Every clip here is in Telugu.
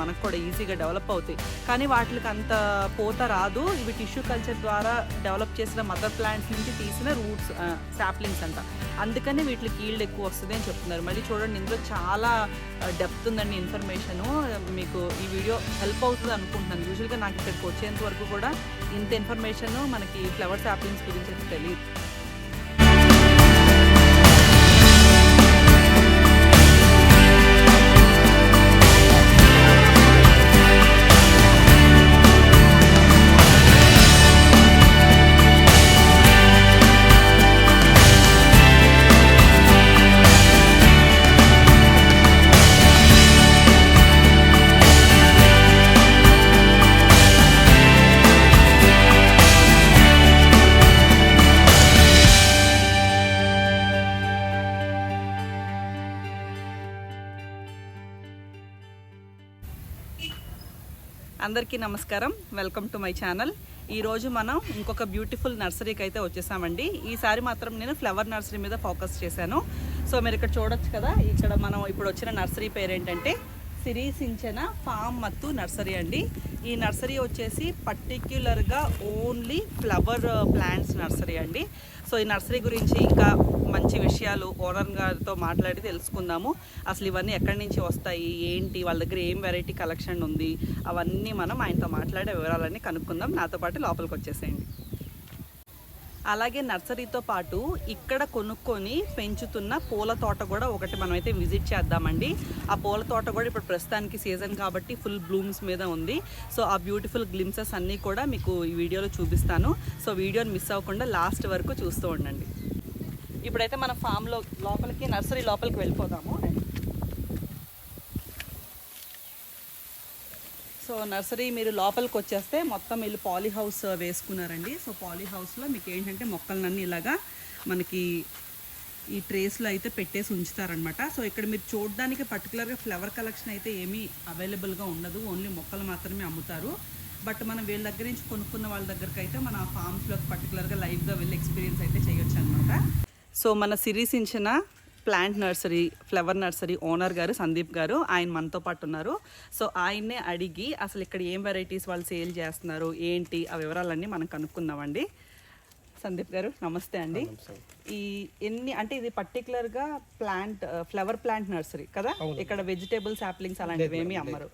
మనకు కూడా ఈజీగా డెవలప్ అవుతాయి. కానీ వాటికి అంత పోత రాదు. ఇవి టిష్యూ కల్చర్ ద్వారా డెవలప్ చేసిన మదర్ ప్లాంట్స్ నుంచి తీసిన రూట్స్ సాప్లింగ్స్ అంట. అందుకనే వీటికి ఈల్డ్ ఎక్కువ వస్తుంది అని చెప్తున్నారు. మళ్ళీ చూడండి ఇందులో చాలా డెప్త్ ఉందండి ఇన్ఫర్మేషను. మీకు ఈ వీడియో హెల్ప్ అవుతుంది అనుకుంటున్నాను. యూజువల్గా నాకు ఇక్కడికి వచ్చేంత వరకు కూడా ఇంత ఇన్ఫర్మేషన్ మనకి ఫ్లవర్ సాప్లింగ్స్ గురించి తెలియదు. అందరికీ నమస్కారం. వెల్కమ్ టు మై ఛానల్ ఈరోజు మనం ఇంకొక బ్యూటిఫుల్ నర్సరీకి అయితే వచ్చేసామండి. ఈసారి మాత్రం నేను ఫ్లవర్ నర్సరీ మీద ఫోకస్ చేశాను. సో మీరు ఇక్కడ చూడొచ్చు కదా ఇక్కడ మనం ఇప్పుడు వచ్చిన నర్సరీ పేరు ఏంటంటే సిరి సించన ఫామ్ మత్తు నర్సరీ అండి. ఈ నర్సరీ వచ్చేసి పర్టిక్యులర్గా ఓన్లీ ఫ్లవర్ ప్లాంట్స్ నర్సరీ అండి. సో ఈ నర్సరీ గురించి ఇంకా మంచి విషయాలు ఓనర్ గారితో మాట్లాడి తెలుసుకుందాము. అసలు ఇవన్నీ ఎక్కడి నుంచి వస్తాయి? ఏంటి? వాళ్ళ దగ్గర ఏం వెరైటీ కలెక్షన్ ఉంది? అవన్నీ మనం ఆయనతో మాట్లాడే వివరాలన్నీ కనుక్కుందాం. నాతో పాటు లోపలికి వచ్చేసేయండి. అలాగే నర్సరీతో పాటు ఇక్కడ కొనుక్కొని పెంచుతున్న పూల తోట కూడా ఒకటి మనమైతే విజిట్ చేద్దామండి. ఆ పూల తోట కూడా ఇప్పుడు ప్రస్తుతానికి సీజన్ కాబట్టి ఫుల్ బ్లూమ్స్ మీద ఉంది. సో ఆ బ్యూటిఫుల్ గ్లిమ్సెస్ అన్నీ కూడా మీకు ఈ వీడియోలో చూపిస్తాను. సో వీడియోని మిస్ అవ్వకుండా లాస్ట్ వరకు చూస్తూ ఉండండి. ఇప్పుడైతే మన ఫామ్లో లోపలికి నర్సరీ లోపలికి వెళ్ళిపోదాము. సో నర్సరీ మీరు లోపలికి వచ్చేస్తే మొత్తం వీళ్ళు పాలీ హౌస్ వేసుకున్నారండి. సో పాలీ హౌస్లో మీకు ఏంటంటే మొక్కలన్నీ ఇలాగా మనకి ఈ ట్రేస్లో అయితే పెట్టేసి ఉంచుతారనమాట సో ఇక్కడ మీరు చూడడానికి పర్టికులర్గా ఫ్లవర్ కలెక్షన్ అయితే ఏమీ అవైలబుల్గా ఉండదు. ఓన్లీ మొక్కలు మాత్రమే అమ్ముతారు. బట్ మనం వీళ్ళ దగ్గర నుంచి కొనుక్కున్న వాళ్ళ దగ్గరికి అయితే మన ఫామ్స్లోకి పర్టికులర్గా లైవ్గా వెళ్ళి ఎక్స్పీరియన్స్ అయితే చేయొచ్చు అనమాట సో మన సిరీస్ ఇచ్చిన plant nursery flower nursery owner గారు సందీప్ గారు ఆయన మనతో పాటు ఉన్నారు. సో ఆయన్నే అడిగి అసలు ఇక్కడ ఏం వెరైటీస్ వాళ్ళు సేల్ చేస్తున్నారు ఏంటి ఆ వివరాలన్నీ మనం కనుక్కుందామండి. సందీప్ గారు నమస్తే అండి. ఈ ఎన్ని అంటే ఇది పర్టికులర్గా ప్లాంట్ ఫ్లవర్ ప్లాంట్ నర్సరీ కదా? ఇక్కడ వెజిటేబుల్ సాప్లింగ్స్ అలాంటివి ఏమీ అమ్మరు.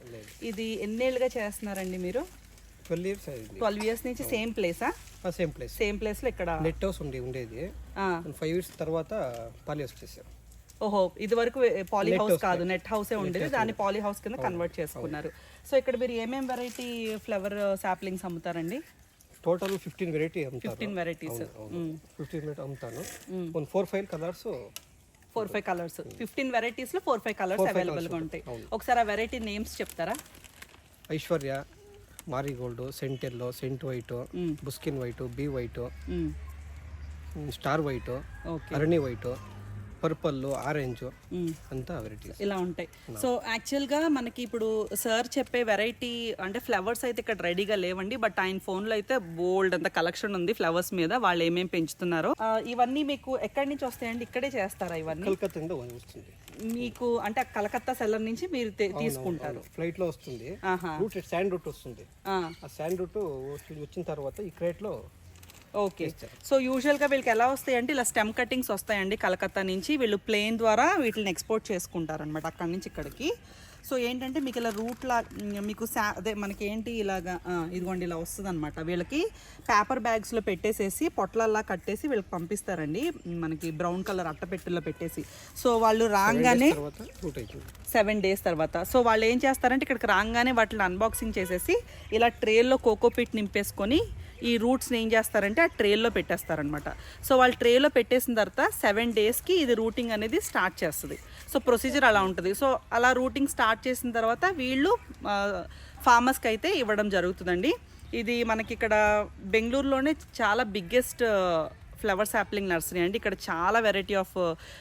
ఇది ఎన్నేళ్ళుగా చేస్తున్నారండి మీరు? ట్వెల్వ్ ఇయర్స్ ట్వెల్వ్ ఇయర్స్ నుంచి సేమ్ ప్లేసా సేమ్ ప్లేస్ సేమ్ ప్లేస్లో ఇక్కడ నెట్ హౌస్ ఉండి ఉండేది. ఫైవ్ ఇయర్స్ తర్వాత పాలి హౌస్ చేసాం ఓహో ఇది వరకు పాలీ హౌస్ కాదు. నెట్ హౌసే ఉండేది. దాన్ని పాలీ హౌస్ కింద కన్వర్ట్ చేసుకున్నారు. సో ఇక్కడ మీరు ఏమేం variety flower saplings అమ్ముతారండి? Total fifteen variety fifteen varieties fifteen variety అమ్ముతాను. One four five colours four five colours fifteen వెరైటీస్లో four five colours అవైలబుల్గా ఉంటాయి. ఒకసారి ఆ వెరైటీ నేమ్స్ చెప్తారా? ఐశ్వర్య మారీగోల్డ్ సెంటెల్లో సెంట్ వైట్ బుస్కిన్ white be white star white Arani white purple orange అంతా వెరైటీస్. ఇలా ఉంటాయి. సో యాక్చువల్గా మనకి ఇప్పుడు సార్ చెప్పే వెరైటీ అంటే ఫ్లవర్స్ అయితే ఇక్కడ రెడీగా లేవండి బట్ ఆయన ఫోన్లో అయితే బోల్డ్ అంత కలెక్షన్ ఉంది ఫ్లవర్స్ మీద వాళ్ళు ఏమేమి పెంచుతున్నారో. ఇవన్నీ మీకు ఎక్కడి నుంచి వస్తాయండి? ఇక్కడే చేస్తారా ఇవన్నీ? కలకత్తా వస్తుంది. మీకు అంటే కలకత్తా సెల్లర్ నుంచి మీరు తీసుకుంటారు. ఫ్లైట్లో వస్తుంది. రూట్ శాండ్ రూట్ వస్తుంది. ఆ, ఆ శాండ్ రూట్ వచ్చిన తర్వాత ఈ క్రేట్లో ఓకే సో యూజువల్గా వీళ్ళకి ఎలా వస్తాయి అంటే ఇలా స్టెమ్ కటింగ్స్ వస్తాయండి కలకత్తా నుంచి. వీళ్ళు ప్లేన్ ద్వారా వీటిని ఎక్స్పోర్ట్ చేసుకుంటారనమాట అక్కడి నుంచి ఇక్కడికి. సో ఏంటంటే మీకు ఇలా రూట్ లా మీకు సా అదే మనకి ఏంటి ఇలాగా ఇదిగోండి ఇలా వస్తుంది అనమాట వీళ్ళకి పేపర్ బ్యాగ్స్లో పెట్టేసేసి పొట్లల్లా కట్టేసి వీళ్ళకి పంపిస్తారండి. మనకి బ్రౌన్ కలర్ అట్టపెట్టెల్లో పెట్టేసి. సో వాళ్ళు రాగానే సెవెన్ డేస్ తర్వాత. సో వాళ్ళు ఏం చేస్తారంటే ఇక్కడికి రాగానే వాటిని అన్బాక్సింగ్ చేసేసి ఇలా ట్రేల్లో కోకోపిట్ నింపేసుకొని ఈ రూట్స్ని ఏం చేస్తారంటే ఆ ట్రేల్లో పెట్టేస్తారనమాట సో వాళ్ళు ట్రేలో పెట్టేసిన తర్వాత సెవెన్ డేస్కి ఇది రూటింగ్ అనేది స్టార్ట్ చేస్తుంది. సో ప్రొసీజర్ అలా ఉంటుంది. సో అలా రూటింగ్ స్టార్ట్ చేసిన తర్వాత వీళ్ళు ఫార్మర్స్కి అయితే ఇవ్వడం జరుగుతుందండి. ఇది మనకి ఇక్కడ బెంగళూరులోనే చాలా బిగ్గెస్ట్ ఫ్లవర్ సాప్లింగ్ నర్సరీ అండి. ఇక్కడ చాలా వెరైటీ ఆఫ్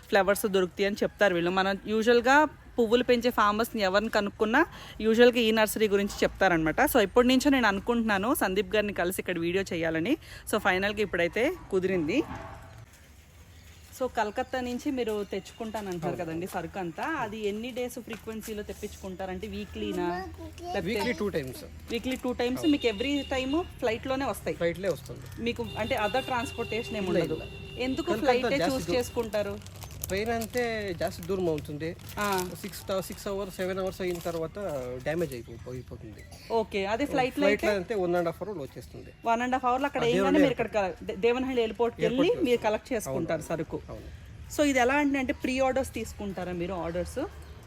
ఫ్లవర్స్ దొరుకుతాయి అని చెప్తారు వీళ్ళు. మనం యూజువల్గా పువ్వులు పెంచే ఫార్మర్స్ని ఎవరిని కనుక్కున్నా యూజువల్గా ఈ నర్సరీ గురించి చెప్తారనమాట సో ఇప్పటి నుంచో నేను అనుకుంటున్నాను సందీప్ గారిని కలిసి ఇక్కడ వీడియో చేయాలని. సో ఫైనల్గా ఇప్పుడైతే కుదిరింది. సో కలకత్తా నుంచి మీరు తెచ్చుకుంటానంటారు కదండి సరుకు అంతా. అది ఎన్ని డేస్ ఫ్రీక్వెన్సీలో తెప్పించుకుంటారు అంటే వీక్లీనా weekly two times weekly two times మీకు ఎవ్రీ టైమ్ ఫ్లైట్లోనే వస్తాయి. ఫ్లైట్లే వస్తుంది. మీకు అంటే అదర్ ట్రాన్స్పోర్టేషన్ ఏమి ఉండదు. ఎందుకు ఫ్లైట్ చూస్ చేసుకుంటారు? ట్రైన్ అంటే జాస్తి దూరం అవుతుంది. Six six hours seven hours అయిన తర్వాత డ్యామేజ్ అయిపో అయిపోతుంది. ఓకే అదే ఫ్లైట్లో ఫ్లైట్లో అంటే వన్ అండ్ హాఫ్ అవర్ వచ్చేస్తుంది. వన్ అండ్ హాఫ్ అవర్లో అక్కడ ఏంటంటే మీరు ఇక్కడ దే- దేవనహಳ್ಳಿ ఎయిర్పోర్ట్కి వెళ్ళి మీరు కలెక్ట్ చేసుకుంటారు సరుకు. అవును. సో ఇది ఎలా అంటే అంటే ప్రీ ఆర్డర్స్ తీసుకుంటారా మీరు ఆర్డర్స్?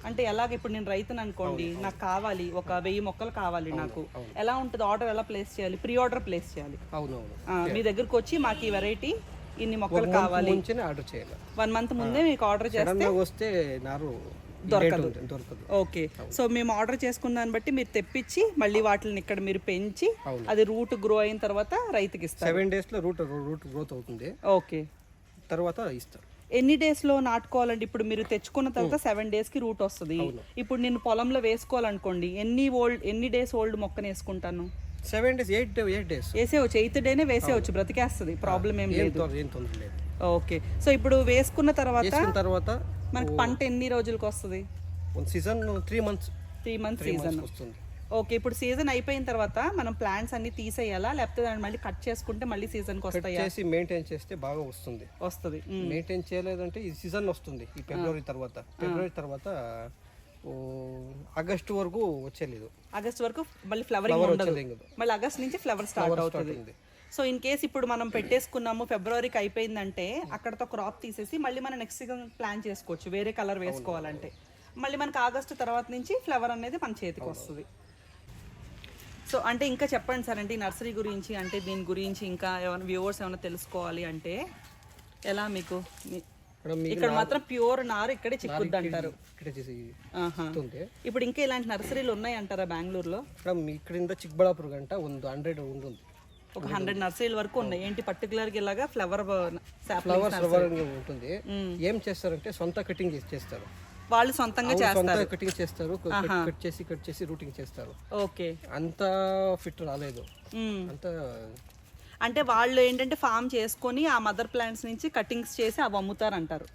అంటే ఎలాగ ఇప్పుడు నేను రైతుని అనుకోండి నాకు కావాలి ఒక వెయ్యి మొక్కలు కావాలి నాకు. ఎలా ఉంటుంది ఆర్డర్ ఎలా ప్లేస్ చేయాలి? ప్రీ ఆర్డర్ ప్లేస్ చేయాలి. అవునవును. ఆ, మీ దగ్గరకు వచ్చి మాకు ఈ వెరైటీ ఇన్ని మొక్కలు కావాలి. ఆర్డర్ చేయాలి. వన్ మంత్ ముందే మీకు ఆర్డర్ చేస్తే వస్తే నారు దొరకదు. దొరకదు. ఓకే. సో మేము ఆర్డర్ చేసుకున్న దాన్ని బట్టి మీరు తెప్పించి మళ్ళీ వాటిని ఇక్కడ మీరు పెంచి. అది రూట్ గ్రో అయిన తర్వాత రైతుకి ఇస్తారు. సెవెన్ డేస్లో రూట్ రూట్ గ్రోత్ అవుతుంది. ఓకే. తర్వాత ఇస్తారు. ఎన్ని డేస్లో నాటుకోవాలండి? ఇప్పుడు మీరు తెచ్చుకున్న తర్వాత సెవెన్ డేస్కి రూట్ వస్తుంది. ఇప్పుడు నేను పొలంలో వేసుకోవాలనుకోండి ఎన్ని ఓల్డ్ ఎన్ని డేస్ ఓల్డ్ మొక్కను వేసుకుంటాను? Seven days eight eight days వేసేవచ్చు eighth డేనే వేసేవచ్చు బ్రతికేస్తుంది. ప్రాబ్లం ఏం లేదు. ఏం తొందర లేదు. ఓకే సో ఇప్పుడు వేసుకున్న తర్వాత తర్వాత మనకి పంట ఎన్ని రోజులకి వస్తుంది? Season three months three month season వస్తుంది. ఓకే ఇప్పుడు సీజన్ అయిపోయిన తర్వాత మనం ప్లాంట్స్ అన్ని తీసేయాలా? లేకపోతే దాన్ని మళ్ళీ కట్ చేసుకుంటే మళ్ళీ వస్తాయా? చేసి మెయింటైన్ చేస్తే బాగా వస్తుంది. వస్తుంది. మెయింటైన్ చేయలేదంటే ఈ సీజన్ వస్తుంది. ఈ ఫిబ్రవరి తర్వాత. ఫిబ్రవరి తర్వాత ఆగస్టు వరకు వచ్చేలేదు. ఆగస్ట్ వరకు మళ్ళీ ఫ్లవరింగ్ ఫ్లవర్ ఉండదు. మళ్ళీ ఆగస్ట్ నుంచి ఫ్లవర్ స్టార్ట్ అవుతుంది. సో ఇన్ కేస్ ఇప్పుడు మనం పెట్టేసుకున్నాము ఫిబ్రవరికి అయిపోయిందంటే అక్కడతో క్రాప్ తీసేసి మళ్ళీ మనం నెక్స్ట్ సీజన్ ప్లాన్ చేసుకోవచ్చు. వేరే కలర్ వేసుకోవాలంటే. మళ్ళీ మనకి ఆగస్టు తర్వాత నుంచి ఫ్లవర్ అనేది మన చేతికి వస్తుంది. సో అంటే ఇంకా చెప్పండి సార్ అంటే ఈ నర్సరీ గురించి అంటే దీని గురించి ఇంకా ఏమైనా వ్యూవర్స్ ఏమైనా తెలుసుకోవాలి అంటే ఎలా మీకు ఇక్కడ మాత్రం ప్యూర్ నారు ఇక్కడే చిక్కుద్ది అంటారు ఇక్కడ చేసి ఇప్పుడు ఇంకా ఇలాంటి నర్సరీలు ఉన్నాయి అంటారా బెంగళూరులో? ఇక్కడ చిక్బళాపూర్ గంట ఉంది హండ్రెడ్ ఉంటుంది ఒక హండ్రెడ్ నర్సరీల వరకు ఉన్నాయి. ఏంటి పర్టికులర్గా ఇలాగా ఫ్లవర్ ఫ్లవర్ ఫ్లవర్ ఉంటుంది. ఏం చేస్తారంటే సొంత కటింగ్ చేస్తారు. వాళ్ళు సొంతంగా చేస్తారు. కటింగ్ చేస్తారు. కట్ చేసి కట్ చేసి రూటింగ్ చేస్తారు. ఓకే. అంత ఫిట్ రాలేదు. అంత అంటే వాళ్ళు ఏంటంటే ఫామ్ చేసుకొని ఆ మదర్ ప్లాంట్స్ నుంచి కటింగ్స్ చేసి అవి అమ్ముతారు అంటారు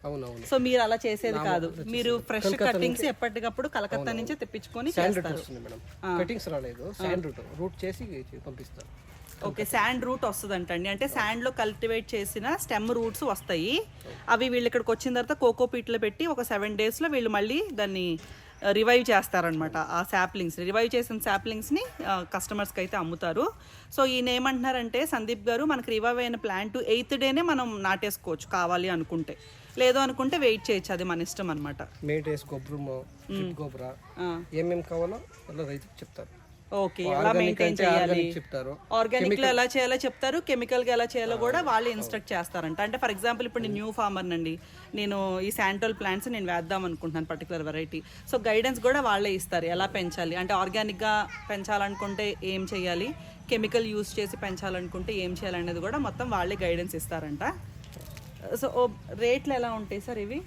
సో మీరు అలా చేసేది కాదు. మీరు ఫ్రెష్ కటింగ్స్ ఎప్పటికప్పుడు కలకత్తా నుంచే తెప్పించుకొని చేస్తారు. వస్తుంది మేడం. కటింగ్స్ రాలేదు. శాండ్ రూట్ రూట్ చేసి పంపిస్తారు. ఓకే శాండ్ రూట్ వస్తుంది అంటండి అంటే శాండ్లో కల్టివేట్ చేసిన స్టెమ్ రూట్స్ వస్తాయి. అవి వీళ్ళు ఇక్కడికి వచ్చిన తర్వాత కోకో పీట్లో పెట్టి ఒక సెవెన్ డేస్లో వీళ్ళు మళ్ళీ దాన్ని రివైవ్ చేస్తారనమాట ఆ శాప్లింగ్స్ రివైవ్ చేసిన శాప్లింగ్స్ని కస్టమర్స్కి అయితే అమ్ముతారు. సో ఈయన ఏమంటున్నారంటే సందీప్ గారు మనకి రివైవ్ అయిన ప్లాంట్ ఎయిత్ డేనే మనం నాటేసుకోవచ్చు కావాలి అనుకుంటే. లేదు అనుకుంటే వెయిట్ చేయొచ్చు అది మన ఇష్టం అనమాట మేటేస్ గోబ్రా ఏమేమి కావాలో రైతుకు చెప్తారు. ఓకే ఎలా మెయింటైన్ చేయాలి? ఆర్గానిక్లో ఎలా చేయాలో చెప్తారు కెమికల్గా ఎలా చేయాలో కూడా వాళ్ళే ఇన్స్ట్రక్ట్ చేస్తారంట. అంటే ఫర్ ఎగ్జాంపుల్ ఇప్పుడు నేను న్యూ ఫార్మర్ నండి. నేను ఈ శాంటోల్ ప్లాంట్స్ నేను వేద్దాం అనుకుంటున్నాను పర్టికులర్ వెరైటీ సో గైడెన్స్ కూడా వాళ్ళే ఇస్తారు ఎలా పెంచాలి? అంటే ఆర్గానిక్గా పెంచాలనుకుంటే ఏం చేయాలి? కెమికల్ యూస్ చేసి పెంచాలనుకుంటే ఏం చేయాలనేది కూడా మొత్తం వాళ్ళే గైడెన్స్ ఇస్తారంట. సో రేట్లు ఎలా ఉంటాయి సార్ ఇవి?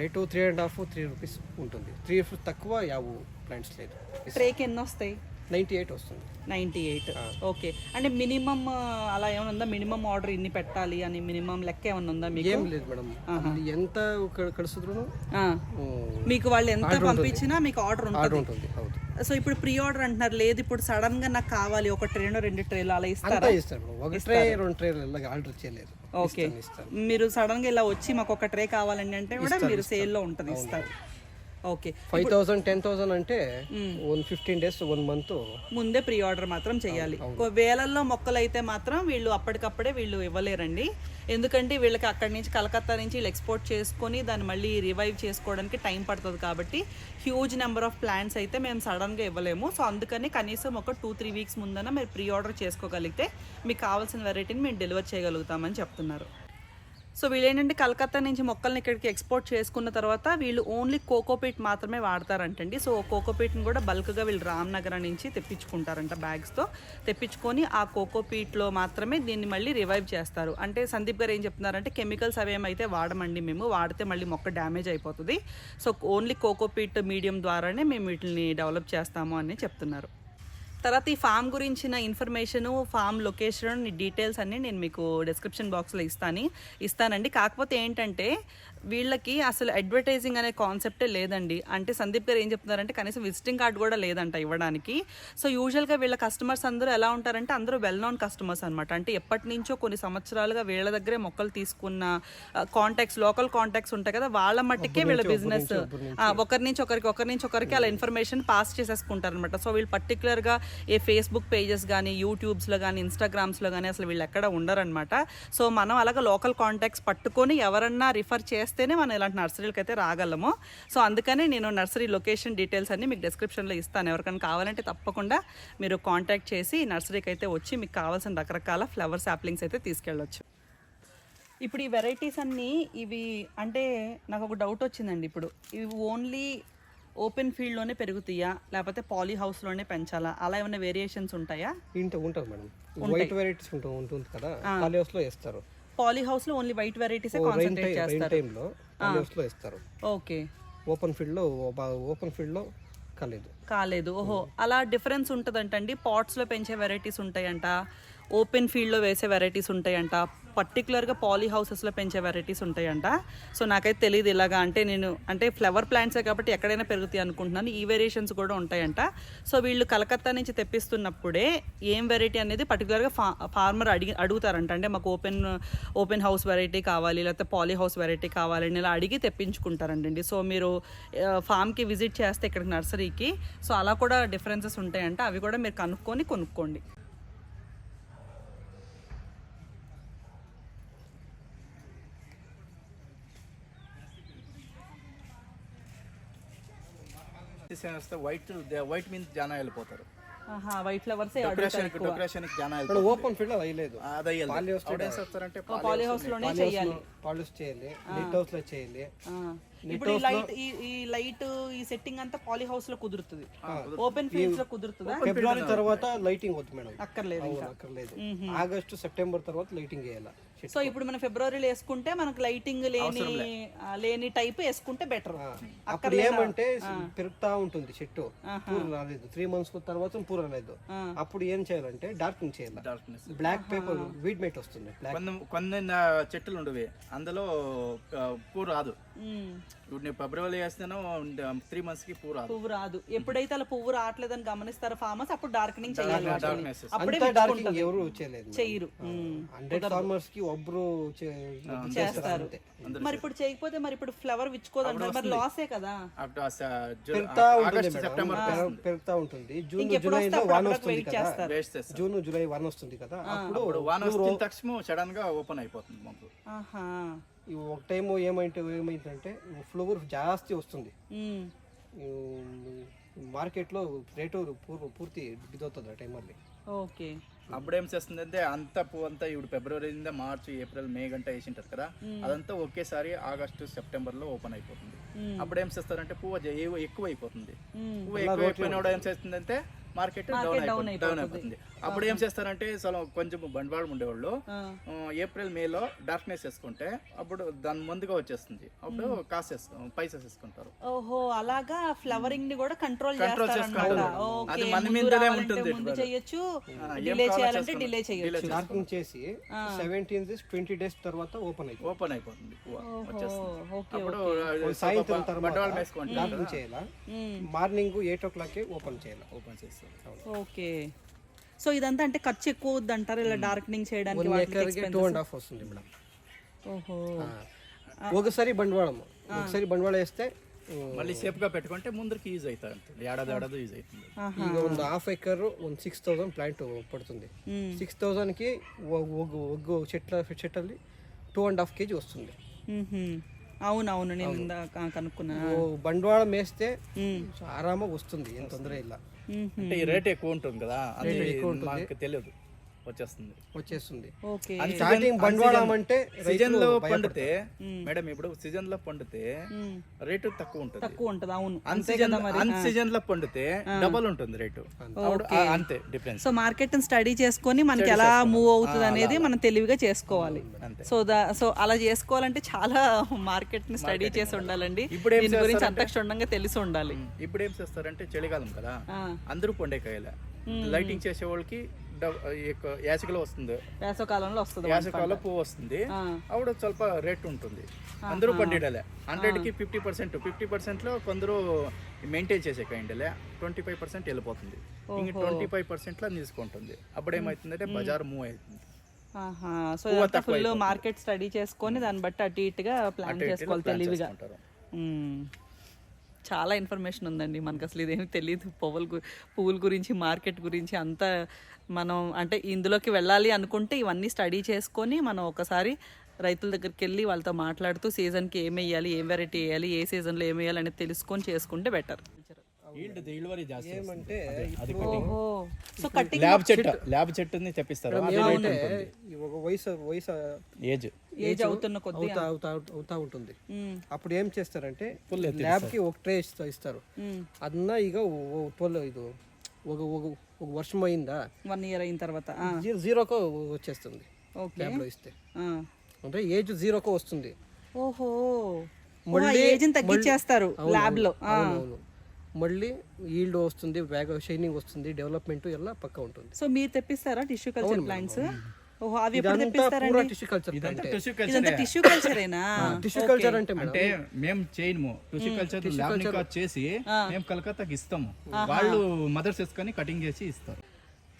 Rate three and half three rupees ఉంటుంది. త్రీ తక్కువ యావు ప్లాంట్స్ లేదు. ట్రేకి ఎన్ని వస్తాయి? నైంటీ ఎయిట్ వస్తుంది. Ninety eight. ఓకే. అంటే మినిమం అలా ఏమైనా ఉందా? మినిమం ఆర్డర్ ఇన్ని పెట్టాలి అని మినిమం లెక్క ఏమైనా ఉందా మీకు? ఏం లేదు మేడం. ఎంత కడుస్తుందో ఆ. మీకు వాళ్ళు ఎంత పంపించినా మీకు ఆర్డర్ ఉంటుంది. సో ఇప్పుడు ప్రీ ఆర్డర్ అంటున్నారు. లేదు ఇప్పుడు సడన్గా నాకు కావాలి. ఒక ట్రైన్ రెండు ట్రైలు అలా ఇస్తారా? ఒక ట్రే రెండు ఆర్డర్ చేయలేదు. ఓకే. మీరు సడన్గా ఇలా వచ్చి మాకు ఒక ట్రే కావాలండి అంటే కూడా మీరు సేల్లో ఉంటుంది ఇస్తారు. Okay. Five thousand ten thousand అంటే one fifteen days one month. ముందే ప్రీ ఆర్డర్ మాత్రం చేయాలి. వేలల్లో మొక్కలు అయితే మాత్రం వీళ్ళు అప్పటికప్పుడే వీళ్ళు ఇవ్వలేరండి. ఎందుకంటే వీళ్ళకి అక్కడి నుంచి కలకత్తా నుంచి వీళ్ళు ఎక్స్పోర్ట్ చేసుకొని దాన్ని మళ్ళీ రివైవ్ చేసుకోవడానికి టైం పడుతుంది కాబట్టి హ్యూజ్ నెంబర్ ఆఫ్ ప్లాంట్స్ అయితే మేము సడన్గా ఇవ్వలేము. సో అందుకని కనీసం ఒక టూ త్రీ వీక్స్ ముందన మీరు ప్రీ ఆర్డర్ చేసుకోగలిగితే మీకు కావాల్సిన వెరైటీని మేము డెలివర్ చేయగలుగుతామని చెప్తున్నారు. సో వీళ్ళు ఏంటంటే కలకత్తా నుంచి మొక్కల్ని ఇక్కడికి ఎక్స్పోర్ట్ చేసుకున్న తర్వాత వీళ్ళు ఓన్లీ కోకోపీట్ మాత్రమే వాడతారంటండి. సో కోకోపీట్ని కూడా బల్క్గా వీళ్ళు రామ్నగర్ నుంచి తెప్పించుకుంటారంట బ్యాగ్స్తో తెప్పించుకొని ఆ కోకోపీట్లో మాత్రమే దీన్ని మళ్ళీ రివైవ్ చేస్తారు. అంటే సందీప్ గారు ఏం చెప్తున్నారంటే కెమికల్స్ అవేమైతే వాడమండి మేము వాడితే మళ్ళీ మొక్క డ్యామేజ్ అయిపోతుంది. సో ఓన్లీ కోకోపీట్ మీడియం ద్వారానే మేము వీటిని డెవలప్ చేస్తాము అని చెప్తున్నారు. తర్వాత ఈ ఫామ్ గురించిన ఇన్ఫర్మేషను ఫామ్ లొకేషన్ డీటెయిల్స్ అన్నీ నేను మీకు డిస్క్రిప్షన్ బాక్స్లో ఇస్తాను ఇస్తానండి. కాకపోతే ఏంటంటే వీళ్ళకి అసలు అడ్వర్టైజింగ్ అనే కాన్సెప్టే లేదండి. అంటే సందీప్ గారు ఏం చెప్తున్నారంటే కనీసం విజిటింగ్ కార్డ్ కూడా లేదంట ఇవ్వడానికి. సో యూజువల్గా వీళ్ళ కస్టమర్స్ అందరూ ఎలా ఉంటారంటే అందరూ వెల్ నోన్ కస్టమర్స్ అనమాట అంటే ఎప్పటి నుంచో కొన్ని సంవత్సరాలుగా వీళ్ళ దగ్గరే మొక్కలు తీసుకున్న కాంటాక్ట్స్ లోకల్ కాంటాక్ట్స్ ఉంటాయి కదా వాళ్ళ మట్టికే వీళ్ళ బిజినెస్ ఒకరి నుంచి ఒకరికి ఒకరి నుంచి ఒకరికి అలా ఇన్ఫర్మేషన్ పాస్ చేసేసుకుంటారు అనమాట సో వీళ్ళు పర్టికులర్గా ఏ ఫేస్బుక్ పేజెస్ కానీ యూట్యూబ్స్లో కానీ ఇన్స్టాగ్రామ్స్లో కానీ అసలు వీళ్ళు ఎక్కడ ఉండరనమాట సో మనం అలాగా లోకల్ కాంటాక్ట్స్ పట్టుకొని ఎవరన్నా రిఫర్ చేస్తేనే మనం ఇలాంటి నర్సరీలకు అయితే రాగలము. సో అందుకనే నేను నర్సరీ లొకేషన్ డీటెయిల్స్ అన్ని మీకు డిస్క్రిప్షన్లో ఇస్తాను. ఎవరికైనా కావాలంటే తప్పకుండా మీరు కాంటాక్ట్ చేసి నర్సరీకి అయితే వచ్చి మీకు కావాల్సిన రకరకాల ఫ్లవర్ సాప్లింగ్స్ అయితే తీసుకెళ్ళొచ్చు. ఇప్పుడు ఈ వెరైటీస్ అన్నీ ఇవి అంటే నాకు ఒక డౌట్ వచ్చిందండి ఇప్పుడు. ఇవి ఓన్లీ ఓపెన్ ఫీల్డ్లోనే పెరుగుతాయా? లేకపోతే పాలీ హౌస్లోనే పెంచాలా? అలా ఏమైనా వేరియేషన్స్ ఉంటాయా? ఇంట ఉంటుంది మేడం. వైట్ వెరైటీస్ ఉంటుంది కదా? పాలిహౌస్లో వేస్తారు. పాలీ హౌస్లో ఓన్లీ వైట్ వెరైటీసే రైన్ కాన్సన్ట్రేట్ టైం రైన్ చేస్తారు. లో వేస్తారు. ఓకే. ఓపెన్ ఫీల్డ్లో ఓపెన్ ఫీల్డ్లో కాలేదు. కాలేదు. ఓహో అలా డిఫరెన్స్ ఉంటుందంటండి. పాట్స్లో పెంచే వెరైటీస్ ఉంటాయంట. ఓపెన్ ఫీల్డ్లో వేసే వెరైటీస్ ఉంటాయంట. పర్టికులర్గా పాలీ హౌసెస్లో పెంచే వెరైటీస్ ఉంటాయంట. సో నాకైతే తెలియదు ఇలాగా. అంటే నేను అంటే ఫ్లవర్ ప్లాంట్సే కాబట్టి ఎక్కడైనా పెరుగుతాయి అనుకుంటున్నాను. ఈ వేరియేషన్స్ కూడా ఉంటాయంట. సో వీళ్ళు కలకత్తా నుంచి తెప్పిస్తున్నప్పుడే ఏం వెరైటీ అనేది పర్టికులర్గా ఫా ఫార్మర్ అడిగి అడుగుతారంట. అంటే మాకు ఓపెన్ ఓపెన్ హౌస్ వెరైటీ కావాలి లేకపోతే పాలీ హౌస్ వెరైటీ కావాలని ఇలా అడిగి తెప్పించుకుంటారంటండి. సో మీరు ఫామ్కి విజిట్ చేస్తే ఇక్కడికి నర్సరీకి సో అలా కూడా డిఫరెన్సెస్ ఉంటాయంట. అవి కూడా మీరు కనుక్కొని కొనుక్కోండి. సీజన్ వస్తే వైట్ వైట్ మీద జనం వెళ్ళిపోతారు. వైట్ ఫ్లవర్స్ డెకరేషన్ డెకరేషన్ జనం ఓపెన్ ఫీల్డ్ అది అయ్యలేదు అది అయ్యాలి పాలీ హౌస్లోనే చెయ్యాలి. పాలిష్ చేయాలి. నెట్ హౌస్లో చేయాలి. ఇప్పుడు ఈ లైట్ ఈ ఈ లైట్ ఈ సెట్టింగ్ అంతా పాలీ హౌస్లో కుదురుతుంది. ఓపెన్ ఫీల్డ్స్లో కుదురుతుందా? ఫిబ్రవరి తర్వాత లైటింగ్ వద్దు మేడం అక్కర్లేదు అక్కర్లేదు. ఆగస్టు సెప్టెంబర్ తర్వాత లైటింగ్ వేయాలి? సో ఇప్పుడు మనం ఫిబ్రవరిలో వేసుకుంటే మనకు లైటింగ్ లేని లేని టైప్ వేసుకుంటే బెటర్ అప్పుడు ఏమంటే పెరుగుతా ఉంటుంది చెట్టు. పూర రాలేదు. త్రీ మంత్స్ తర్వాత పూర రాలేదు. అప్పుడు ఏం చేయాలంటే డార్కింగ్ చేయాలి? Darkness black paper weed mat వస్తుంది. కొన్ని చెట్లు ఉండవి. అందులో ఆ, పూ రాదు. ఇప్పుడు నేను ఫిబ్రవరి వేస్తాను త్రీ మంత్స్కి పూ రాదు. పువ్వు రాదు. ఎప్పుడైతే అలా పువ్వు రావట్లేదని గమనిస్తారో ఫార్మర్స్ అప్పుడు డార్కనింగ్ చేయాలి. అప్పుడే అంతా డార్కింగ్ ఎవరు చేయలేదు. మ్మ్. హండ్రెడ్ ఫార్మర్స్కి ఒబ్బరు చేస్తారు మరి ఇప్పుడు చేయకపోతే మరి ఇప్పుడు ఫ్లవర్ విచ్చుకోదంటారు. మరి లాసే కదా. సెప్టెంబర్ పెరుగు- పెరుగుతా ఉంటుంది. జూన్ జూలై వాన వస్తుంది కదా. జూన్ జూలై వాన వస్తుంది కదా. అప్పుడు వాన వస్తుంది తక్షణం సడన్గా ఓపెన్ అయిపోతుంది మాకు. ఒక టైం ఏమైతే ఏమైందంటే ఫ్లవర్ జాస్తి వస్తుంది. మార్కెట్లో రేటు పూర్- పూర్తి ఇదవుతుంది ఆ టైం మళ్ళీ ఓకే. అప్పుడు ఏం చేస్తుంది అంటే అంతా పువ్వు అంతా ఇప్పుడు ఫిబ్రవరి నుండి మార్చి ఏప్రిల్ మే గంట వేసింటారు కదా అదంతా ఒకేసారి ఆగస్టు సెప్టెంబర్లో ఓపెన్ అయిపోతుంది. అప్పుడు ఏం చేస్తారంటే పువ్వు ఎక్కువ అయిపోతుంది. పువ్వు ఎక్కువ అయిపోయినప్పుడు ఏం చేస్తుందంటే మార్కెట్ డౌన్ డౌన్ అయిపోతుంది. అప్పుడు ఏం చేస్తారంటే అసలు కొంచెం బండవాడు ఉండేవాళ్ళు. ఏప్రిల్ మేలో డార్క్నెస్ వేసుకుంటే అప్పుడు దాని ముందుగా వచ్చేస్తుంది. అప్పుడు కాసేసుకో పైసెస్ వేసుకుంటారు. ఓహో అలాగా ఫ్లవరింగ్ని కూడా కంట్రోల్ చేస్తారన్నమాట. చేసుకుంటారు. అది మన ముందు మీదనే ఉంటుంది. చేయొచ్చు డిలే చేయాలంటే. డిలే చేయొచ్చు. డార్కింగ్ చేసి సెవెంటీన్ ట్వంటీ డేస్ తర్వాత ఓపెన్ అయిపోతుంది. ఓపెన్ అయిపోతుంది. వచ్చేస్తుంది. అప్పుడు సాయంత్రం బండవాళ్ళు తర్వాత డార్కింగ్ చేయాలా? Morning eight o'clock open చేయాలి? ఓపెన్ చేస్తారు. ఓకే. సో ఇదంతా అంటే ఖర్చు ఎక్కువ వద్దు ఇలా hmm. డార్క్నింగ్ చేయడానికి వాటికి టూ అండ్ హాఫ్ వస్తుంది మేడం. ఓహో. ఒకసారి బండివాడము. ఒకసారి బండివాడ వేస్తే మళ్ళీ సేఫ్గా పెట్టుకుంటే ముందరికి యూజ్ అవుతారు ఏడాది ఏడాది యూజ్ అవుతుంది. ಈಗ ಒಂದು ಹಾಫ್ ಎಕರ್ ಒಂದು ಸಿಕ್ಸ್ ತೌಸಂಡ್ ಪ್ಲಾಂಟ್ ಪಡ್తుంది సిక్స్ థౌజండ్కి ఒగ్గు ఒగ్గు చెట్ల చెట్టಲ್ಲಿ టూ అండ్ హాఫ్ కేజీ వస్తుంది. అవును. అవును నేను కనుక్కున్నాను బండవాళం వేస్తే hmm. ఆరామ వస్తుంది ఏం తొందర ఇలా అంటే ఈ రేట్ ఎక్కువ ఉంటుంది కదా అది మాకు తెలియదు. వచ్చేస్తుంది. వచ్చేస్తుంది. ఓకే. స్టార్టింగ్ బండవాళం అంటే సీజన్లో పండితే మేడం ఇప్పుడు సీజన్లో పండితే రేటు తక్కువ ఉంటుంది. తక్కువ ఉంటది అవును. అన్ సీజన్ అన్ సీజన్లో పండితే డబల్ ఉంటుంది రేటు. అంతే డిఫరెన్స్ సో మార్కెట్ స్టడీ చేసుకొని మనకి ఎలా మూవ్ అవుతుంది అనేది మనం తెలివిగా చేసుకోవాలి. అంతే. సో దా సో అలా చేసుకోవాలంటే చాలా మార్కెట్ని స్టడీ చేసి ఉండాలండి. ఇప్పుడు ఏం దీని గురించి అంత క్షుణ్ణంగా తెలిసి ఉండాలి. ఇప్పుడు ఏం చేస్తారంటే చలికాలం కదా. అందరూ పండే కాయలే లైటింగ్ చేసే వాళ్ళకి యాసకలో వస్తుంది. వేసవకాలంలో వస్తుంది యాసకాలంలో పువ్వు వస్తుంది. అప్పుడు స్వల్ప రేట్ ఉంటుంది. అందరూ పండిడలే. హండ్రెడ్కి ఫిఫ్టీ పర్సెంట్ ఫిఫ్టీ పర్సెంట్లో కొందరు మెయింటైన్ చేసే కైండలే ట్వంటీ ఫైవ్ పర్సెంట్ వెళ్ళిపోతుంది. ఇంక ట్వంటీ ఫైవ్ పర్సెంట్లో తీసుకుంటుంది. అప్పుడు ఏమైతుందంటే బజార్ మూవ్ అవుతుంది. సో ఫుల్ మార్కెట్ స్టడీ చేసుకొని దాన్ని బట్టి అటు ఇటుగా ప్లాన్ చేసుకోవాలి తెలివిగా. చాలా ఇన్ఫర్మేషన్ ఉందండి. మనకు అసలు ఇదేమి తెలియదు పువ్వుల గు పువ్వుల గురించి మార్కెట్ గురించి అంతా మనం అంటే ఇందులోకి వెళ్ళాలి అనుకుంటే ఇవన్నీ స్టడీ చేసుకొని మనం ఒకసారి రైతుల దగ్గరికి వెళ్ళి వాళ్ళతో మాట్లాడుతూ సీజన్కి ఏం వేయాలి ఏం వెరైటీ వేయాలి ఏ సీజన్లో ఏం వేయాలి అనేది తెలుసుకొని చేసుకుంటే బెటర్. ల్యాబ్ చెట్టు ల్యాబ్ చెట్టుని తెప్పిస్తారు అది రేట్ ఒక వయసు వయసు ఏజ్. ఏజ్ అవుతున్న కొద్ది అవుతా అవుతా ఉంటుంది. అప్పుడు ఏం చేస్తారంటే ల్యాబ్కి ఒక ట్రే ఇస్తారు. అన్న ఇక తోలు ఇది ఒక ఒక వర్షం అయిందా? వన్ ఇయర్ అయిన తర్వాత జీరోకు వచ్చేస్తుంది ల్యాబ్లో ఇస్తే. అంటే ఏజ్ జీరోకు వస్తుంది. ఓహో. మళ్ళీ ఏజ్ని తగ్గించేస్తారు ల్యాబ్లో మళ్ళీ ఈల్డ్ వస్తుంది వేగ షైనింగ్ వస్తుంది డెవలప్మెంట్ ఎలా పక్క ఉంటుంది. సో మీరు తెప్పిస్తారా tissue culture plants tissue culture అంటే అంటే మేము చేయము. టిష్యూ కల్చర్ ల్యాబ్ చేసి మేము కలకత్తాకి ఇస్తాము. వాళ్ళు మదర్స్ వేసుకొని కటింగ్ చేసి ఇస్తారు.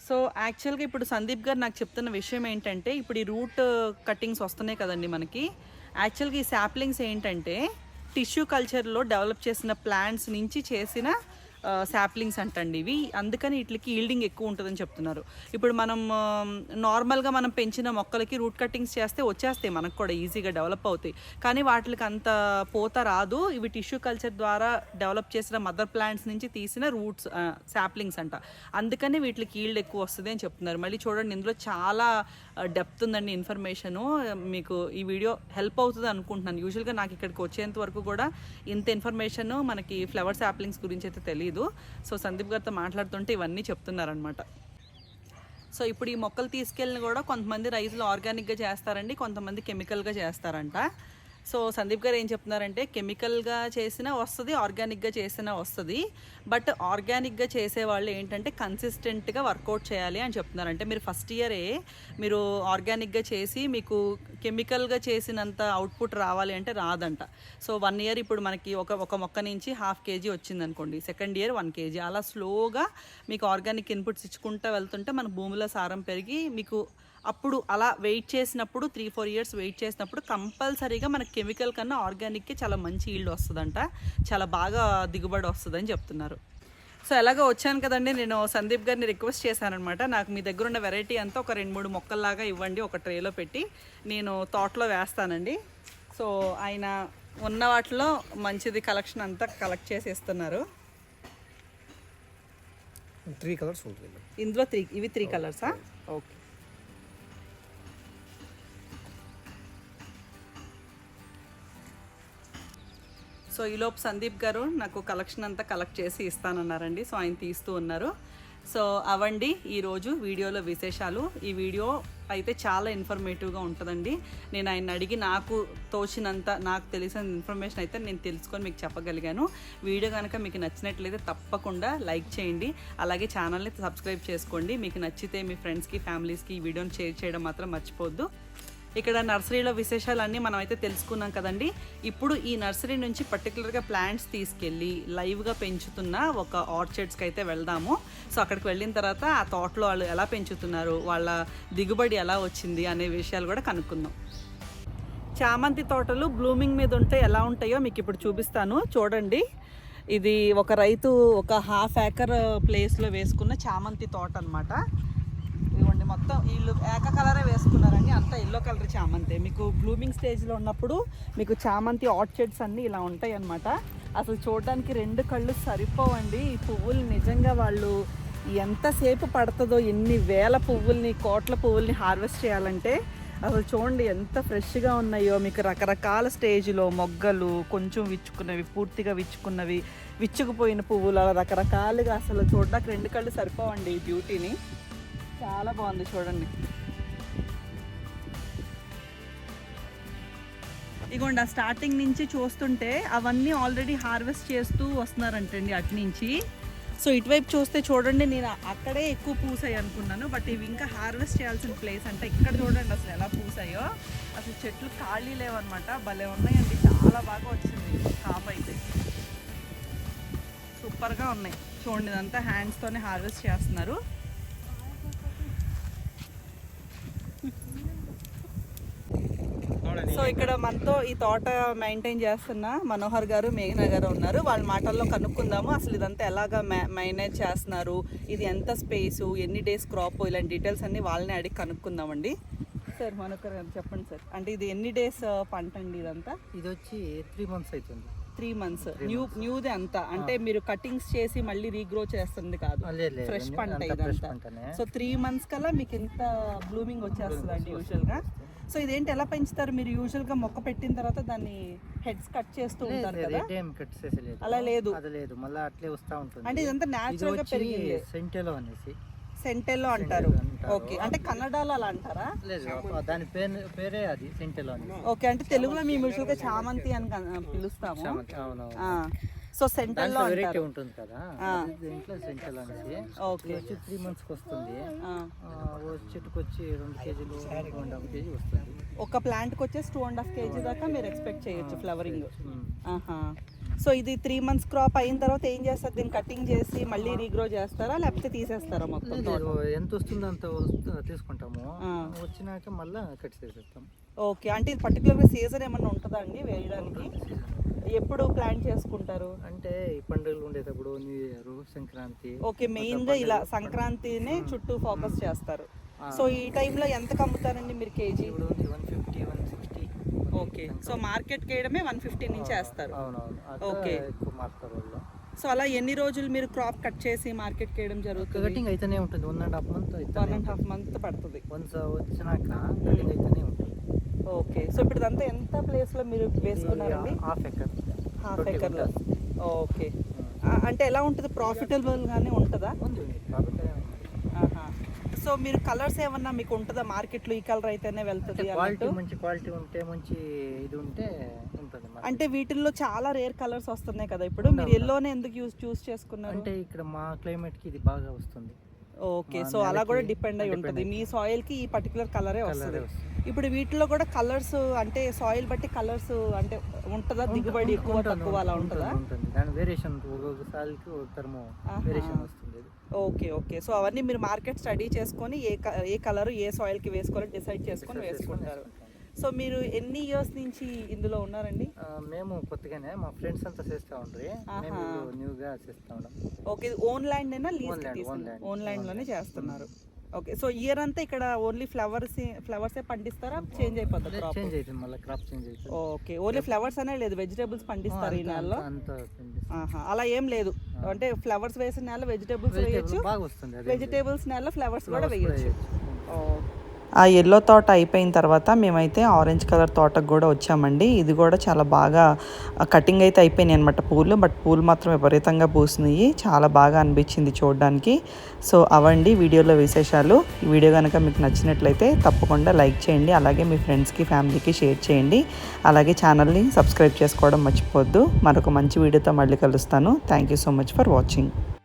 సో యాక్చువల్గా ఇప్పుడు సందీప్ గారు నాకు చెప్తున్న విషయం ఏంటంటే ఇప్పుడు ఈ రూట్ కటింగ్స్ వస్తున్నాయి కదండి మనకి. యాక్చువల్గా ఈ సాప్లింగ్స్ ఏంటంటే టిష్యూ కల్చర్లో డెవలప్ చేసిన ప్లాంట్స్ నుంచి చేసిన శాప్లింగ్స్ అంటండి ఇవి. అందుకని వీటికి ఈల్డింగ్ ఎక్కువ ఉంటుందని చెప్తున్నారు. ఇప్పుడు మనం నార్మల్గా మనం పెంచిన మొక్కలకి రూట్ కట్టింగ్స్ చేస్తే వచ్చేస్తాయి మనకు కూడా ఈజీగా డెవలప్ అవుతాయి. కానీ వాటికి అంత పోత రాదు. ఇవి టిష్యూ కల్చర్ ద్వారా డెవలప్ చేసిన మదర్ ప్లాంట్స్ నుంచి తీసిన రూట్స్ శాప్లింగ్స్ అంట. అందుకని వీటికి ఈల్డ్ ఎక్కువ వస్తుంది అని చెప్తున్నారు. మళ్ళీ చూడండి ఇందులో చాలా డెప్త్ ఉందండి ఇన్ఫర్మేషను మీకు ఈ వీడియో హెల్ప్ అవుతుంది అనుకుంటున్నాను. యూజువల్గా నాకు ఇక్కడికి వచ్చేంత వరకు కూడా ఇంత ఇన్ఫర్మేషన్ మనకి ఫ్లవర్ శాప్లింగ్స్ గురించి అయితే తెలియదు. సో సందీప్ గారితో మాట్లాడుతుంటే ఇవన్నీ చెప్తున్నారనమాట సో ఇప్పుడు ఈ మొక్కలు తీసుకెళ్ళిన కూడా కొంతమంది రైతులు ఆర్గానిక్గా చేస్తారండి కొంతమంది కెమికల్గా చేస్తారంట. సో సందీప్ గారు ఏం చెప్తున్నారంటే కెమికల్గా చేసినా వస్తుంది ఆర్గానిక్గా చేసినా వస్తుంది. బట్ ఆర్గానిక్గా చేసే వాళ్ళు ఏంటంటే కన్సిస్టెంట్గా వర్కౌట్ చేయాలి అని చెప్తున్నారు. అంటే మీరు ఫస్ట్ ఇయరే మీరు ఆర్గానిక్గా చేసి మీకు కెమికల్గా చేసినంత అవుట్పుట్ రావాలి అంటే రాదంట. సో వన్ ఇయర్ ఇప్పుడు మనకి ఒక ఒక మొక్క నుంచి హాఫ్ కేజీ వచ్చింది అనుకోండి. సెకండ్ ఇయర్ వన్ కేజీ అలా స్లోగా మీకు ఆర్గానిక్ ఇన్పుట్స్ ఇచ్చుకుంటూ వెళ్తుంటే మన భూమిలో సారం పెరిగి మీకు అప్పుడు అలా వెయిట్ చేసినప్పుడు త్రీ ఫోర్ ఇయర్స్ వెయిట్ చేసినప్పుడు కంపల్సరీగా మనకి కెమికల్ కన్నా ఆర్గానిక్కి చాలా మంచి ఈల్డ్ వస్తుందంట. చాలా బాగా దిగుబడి వస్తుందని చెప్తున్నారు. సో ఎలాగో వచ్చాను కదండి నేను సందీప్ గారిని రిక్వెస్ట్ చేశానమాట నాకు మీ దగ్గర ఉన్న వెరైటీ అంతా ఒక రెండు మూడు మొక్కల్లాగా ఇవ్వండి ఒక ట్రేలో పెట్టి. నేను తోటలో వేస్తానండి. సో ఆయన ఉన్న వాటిలో మంచిది కలెక్షన్ అంతా కలెక్ట్ చేసి ఇస్తున్నారు త్రీ కలర్స్ ఉంటుంది ఇందులో త్రీ ఇవి త్రీ కలర్సా? ఓకే. సో ఈలోపు సందీప్ గారు నాకు కలెక్షన్ అంతా కలెక్ట్ చేసి ఇస్తానన్నారండి. సో ఆయన తీస్తూ ఉన్నారు. సో అవండి ఈరోజు వీడియోలో విశేషాలు. ఈ వీడియో అయితే చాలా ఇన్ఫర్మేటివ్గా ఉంటుందండి. నేను ఆయన అడిగి నాకు తోచినంత నాకు తెలిసిన ఇన్ఫర్మేషన్ అయితే నేను తెలుసుకొని మీకు చెప్పగలిగాను. వీడియో కనుక మీకు నచ్చినట్లయితే తప్పకుండా లైక్ చేయండి. అలాగే ఛానల్ని సబ్స్క్రైబ్ చేసుకోండి. మీకు నచ్చితే మీ ఫ్రెండ్స్కి ఫ్యామిలీస్కి ఈ వీడియోని షేర్ చేయడం మాత్రం మర్చిపోద్దు ఇక్కడ నర్సరీలో విశేషాలన్నీ మనం అయితే తెలుసుకున్నాం కదండి. ఇప్పుడు ఈ నర్సరీ నుంచి పర్టికులర్గా ప్లాంట్స్ తీసుకెళ్ళి లైవ్గా పెంచుతున్న ఒక ఆర్చర్డ్స్కి అయితే వెళ్దాము. సో అక్కడికి వెళ్ళిన తర్వాత ఆ తోటలో వాళ్ళు ఎలా పెంచుతున్నారు వాళ్ళ దిగుబడి ఎలా వచ్చింది అనే విషయాలు కూడా కనుక్కుందాం. చామంతి తోటలు బ్లూమింగ్ మీద ఉంటే ఎలా ఉంటాయో మీకు ఇప్పుడు చూపిస్తాను. చూడండి. ఇది ఒక రైతు ఒక హాఫ్ ఏకర్ ప్లేస్లో వేసుకున్న చామంతి తోట అనమాట చూడండి మొత్తం వీళ్ళు ఏక కలరే వేసుకున్నారండి అంతా ఎల్లో కలర్ చామంతి. మీకు బ్లూమింగ్ స్టేజ్లో ఉన్నప్పుడు మీకు చామంతి ఆర్చిడ్స్ అన్నీ ఇలా ఉంటాయి అనమాట అసలు చూడడానికి రెండు కళ్ళు సరిపోవండి. ఈ పువ్వులు నిజంగా వాళ్ళు ఎంతసేపు పడుతుందో ఎన్ని వేల పువ్వుల్ని కోట్ల పువ్వుల్ని హార్వెస్ట్ చేయాలంటే అసలు చూడండి ఎంత ఫ్రెష్గా ఉన్నాయో. మీకు రకరకాల స్టేజ్లో మొగ్గలు కొంచెం విచ్చుకున్నవి పూర్తిగా విచ్చుకున్నవి విచ్చుకుపోయిన పువ్వులు అలా రకరకాలుగా అసలు చూడడానికి రెండు కళ్ళు సరిపోవండి ఈ బ్యూటీని చాలా బాగుంది చూడండి. ఇగోండి ఆ స్టార్టింగ్ నుంచి చూస్తుంటే అవన్నీ ఆల్రెడీ హార్వెస్ట్ చేస్తూ వస్తున్నారంటండి అటు నుంచి. సో ఇటువైపు చూస్తే చూడండి నేను అక్కడే ఎక్కువ పూసాయి అనుకున్నాను బట్ ఇవి ఇంకా హార్వెస్ట్ చేయాల్సిన ప్లేస్ అంటే ఇక్కడ చూడండి అసలు ఎలా పూసాయో. అసలు చెట్లు ఖాళీ లేవన్నమాట భలే ఉన్నాయండి చాలా బాగా వచ్చింది కాపు అయితే. సూపర్గా ఉన్నాయి. చూడండి ఇదంతా హ్యాండ్స్తోనే హార్వెస్ట్ చేస్తున్నారు. సో ఇక్కడ మనతో ఈ తోట మెయింటైన్ చేస్తున్న మనోహర్ గారు మేఘనా గారు ఉన్నారు. వాళ్ళ మాటల్లో కనుక్కుందాము. అసలు ఇదంతా ఎలాగా మేనేజ్ చేస్తున్నారు? ఇది ఎంత స్పేసు ఎన్ని డేస్ క్రాప్ ఇలాంటి డీటెయిల్స్ అన్ని వాళ్ళని అడిగి కనుక్కుందామండి. సార్ మనోహర్ గారు చెప్పండి సార్. అంటే ఇది ఎన్ని డేస్ పంట అండి ఇదంతా? ఇది వచ్చి త్రీ మంత్స్ అవుతుంది త్రీ మంత్స్. న్యూ న్యూది అంతా. అంటే మీరు కటింగ్స్ చేసి మళ్ళీ రీగ్రో చేస్తుంది కాదు. ఫ్రెష్ పంట ఇదంతా. సో త్రీ మంత్స్ కల్లా మీకు ఇంత బ్లూమింగ్ వచ్చేస్తుంది అండి యూజువల్గా సో ఇదేంటి ఎలా పెంచుతారు మీరు యూజువల్గా మొక్క పెట్టిన తర్వాత దాన్ని హెడ్స్ కట్ చేస్తూ ఉంటారు కదా? అలా లేదు. అది లేదు మళ్ళీ అట్లే వస్తా ఉంటుంది. అంటే ఇదంతా ఇది న్యాచురల్గా పెరిగింది. సెంటెలో అనేసి. సెంటెలో అంటారు. ఓకే అంటే కన్నడలో అలా అంటారా? లేదు దాని పేరు పేరే అది సెంటెలో ఓకే అంటే తెలుగులో మేము యూజువల్గా చామంతి అని పిలుస్తాము. సో సెంటెల్లో దాంట్లో వెరైటీ ఉంటుంది కదా. దీంట్లో సెంటెల్ అనేసి ఓకే వచ్చి త్రీ మంత్స్కి వస్తుంది. ఆ, ఆ, ఓ చెట్టుకు వచ్చి రెండు కేజీలు టూ అండ్ హాఫ్ కేజీ వస్తుంది. ఒక ప్లాంట్కి వచ్చేసి టూ అండ్ హాఫ్ కేజీ దాకా మీరు ఎక్స్పెక్ట్ చేయొచ్చు ఫ్లవరింగ్. ఆహా. సో ఇది త్రీ మంత్స్ క్రాప్ అయిన తర్వాత ఏం చేస్తారు? దీన్ని కటింగ్ చేసి మళ్ళీ రీగ్రో చేస్తారా? లేకపోతే తీసేస్తారా మొత్తం? ఎంత వస్తుందో అంత తీసుకుంటాము. వచ్చినాక మళ్ళీ కట్ చేసేస్తాం. ఓకే అంటే ఇది పర్టికులర్గా సీజన్ ఏమన్నా ఉంటుందా అండి వేయడానికి? ఎప్పుడు ప్లాన్ చేసుకుంటారు? అంటే ఈ పండుగలు ఉండేటప్పుడు న్యూ ఇయర్ సంక్రాంతి ఓకే మెయిన్గా ఇలా సంక్రాంతినే చుట్టూ ఫోకస్ చేస్తారు. సో ఈ టైంలో ఎంతకు అమ్ముతారండి మీరు కేజీ ఇప్పుడు one fifty one sixty okay. So మార్కెట్కి వేయడమే వన్ ఫిఫ్టీ నుంచి వేస్తారు. ఓకే. సో అలా ఎన్ని రోజులు మీరు క్రాప్ కట్ చేసి మార్కెట్కి వేయడం జరుగుతుంది? కటింగ్ అయితేనే ఉంటుంది. One and half month one and half month పడుతుంది. వన్స్ వచ్చినాక కటింగ్ అయితేనే ఉంటుంది. ఓకే. సో ఇప్పుడు ఇదంతా ఎంత ప్లేస్లో మీరు వేసుకున్నారండి? Half acre. హాఫ్ ఎకర్లో ఓకే. అంటే ఎలా ఉంటుంది? ప్రాఫిటబుల్ గానే ఉంటుందా. ఉంది ఆహా. సో మీరు కలర్స్ ఏమన్నా మీకు ఉంటుందా మార్కెట్లో ఈ కలర్ అయితేనే వెళ్తుంది క్వాలిటీ మంచి క్వాలిటీ ఉంటే మంచి ఇది ఉంటే ఉంటుంది. అంటే వీటిల్లో చాలా రేర్ కలర్స్ వస్తున్నాయి కదా ఇప్పుడు మీరు. ఎల్లోనే ఎందుకు యూస్ చూస్ చేసుకున్నారు అంటే ఇక్కడ మా క్లైమేట్కి ఇది బాగా వస్తుంది ఓకే సో అలా కూడా డిపెండ్ అయి ఉంటుంది. మీ సాయిల్కి ఈ పర్టికులర్ కలరే వస్తుంది. ఇప్పుడు వీటిలో కూడా కలర్స్ అంటే సాయిల్ బట్టి కలర్స్ అంటే ఉంటుందా? దిగుబడి ఎక్కువ తక్కువ అలా ఉంటుందా? దాని వేరియేషన్ ఒక్కొక్క సాల్కి ఒక టర్మ్ ఆహా. వేరియేషన్ వస్తుంది ఓకే ఓకే. సో అవన్నీ మీరు మార్కెట్ స్టడీ చేసుకొని ఏ ఏ కలర్ ఏ సాయిల్కి వేసుకోవాలో డిసైడ్ చేసుకొని వేసుకుంటారు. వేసుకుంటాం. సో మీరు ఎన్ని ఇయర్స్ నుంచి ఇందులో ఉన్నారండి? మేము కొత్తగానే మా ఫ్రెండ్స్ అంతా చేస్తా ఉండ్రి. మేము. న్యూగా చేస్తా ఉన్నాం ఓకే ఓన్ ల్యాండ్ అయినా లీజ్. ఓన్ ల్యాండ్లోనే. చేస్తున్నారు. ఓకే సో ఇయర్ అంతా ఇక్కడ ఓన్లీ ఫ్లవర్స్ ఫ్లవర్సే పండిస్తారా చేంజ్ అయిపోతుంది క్రాప్ చేంజ్ అవుతుంది మళ్ళీ క్రాప్ చేంజ్ అవుతుంది ఓకే ఓన్లీ ఫ్లవర్స్ అనే లేదు వెజిటేబుల్స్ పండిస్తారు ఈ నెలలో. అలా ఏం లేదు. అంటే ఫ్లవర్స్ వేసిన నెల వెజిటేబుల్స్ వేయచ్చు. వెజిటేబుల్స్ నెల ఫ్లవర్స్ కూడా వేయచ్చు. వేయచ్చు. ఆ ఎల్లో తోట అయిపోయిన తర్వాత మేమైతే ఆరెంజ్ కలర్ తోటకు కూడా వచ్చామండి. ఇది కూడా చాలా బాగా కటింగ్ అయితే అయిపోయినాయి అనమాట పూలు బట్ పూలు మాత్రం విపరీతంగా పూసినాయి. చాలా బాగా అనిపించింది చూడడానికి. సో అవండి వీడియోలో విశేషాలు. ఈ వీడియో కనుక మీకు నచ్చినట్లయితే తప్పకుండా లైక్ చేయండి. అలాగే మీ ఫ్రెండ్స్కి ఫ్యామిలీకి షేర్ చేయండి. అలాగే ఛానల్ని సబ్స్క్రైబ్ చేసుకోవడం మర్చిపోవద్దు. మరొక మంచి వీడియోతో మళ్ళీ కలుస్తాను. Thank you so much for watching